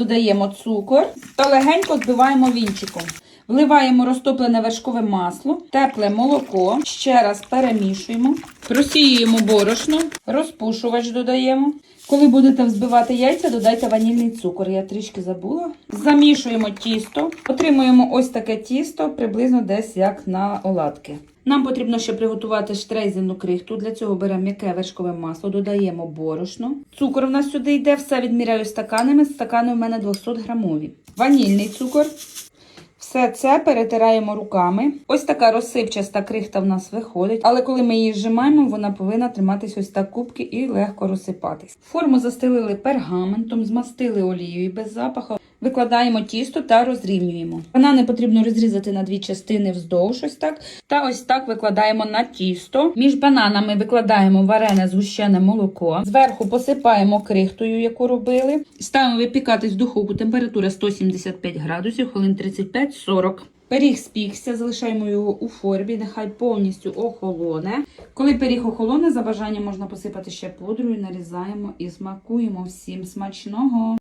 додаємо цукор та легенько збиваємо вінчиком. Вливаємо розтоплене вершкове масло, тепле молоко, ще раз перемішуємо, просіюємо борошно, розпушувач додаємо. Коли будете взбивати яйця, додайте ванільний цукор. Я трішки забула. Замішуємо тісто, отримуємо ось таке тісто, приблизно десь як на оладки. Нам потрібно ще приготувати штрейзельну крихту. Для цього беремо м'яке вершкове масло, додаємо борошно. Цукор в нас сюди йде, все відміряю стаканами. Стакани в мене 200 грамові. Ванільний цукор. Все це перетираємо руками. Ось така розсипчаста крихта в нас виходить, але коли ми її зжимаємо, вона повинна триматись ось так кубки і легко розсипатись. Форму застелили пергаментом, змастили олією без запаху. Викладаємо тісто та розрівнюємо. Банани потрібно розрізати на дві частини вздовж ось так. Та ось так викладаємо на тісто. Між бананами викладаємо варене згущене молоко. Зверху посипаємо крихтою, яку робили. Ставимо випікатись в духовку. Температура 175 градусів, хвилин 35-40. Пиріг спікся, залишаємо його у формі, нехай повністю охолоне. Коли пиріг охолоне, за бажанням можна посипати ще пудрою, нарізаємо і смакуємо всім смачного.